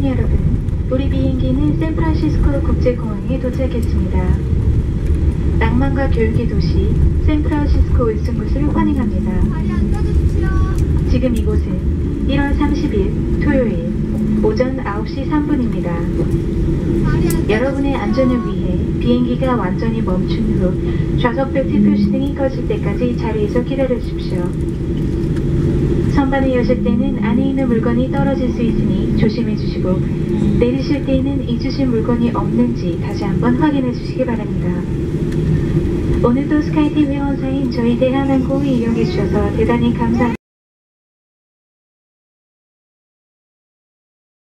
손님 여러분, 우리 비행기는 샌프란시스코 국제공항에 도착했습니다. 낭만과 교육의 도시 샌프란시스코 울승굿을 환영합니다. 자리 앉아주십시오. 지금 이곳은 1월 30일 토요일 오전 9시 3분입니다. 자리 앉아. 여러분의 안전을 위해 비행기가 완전히 멈춘 후 좌석 벨트 표시 등이 꺼질 때까지 자리에서 기다려 주십시오. 선반을 여실 때는 안에 있는 물건이 떨어질 수 있으니 조심해 주시고 내리실 때에는 잊으신 물건이 없는지 다시 한번 확인해 주시기 바랍니다. 오늘도 스카이팀 회원사인 저희 대한항공을 이용해 주셔서 대단히 감사합니다.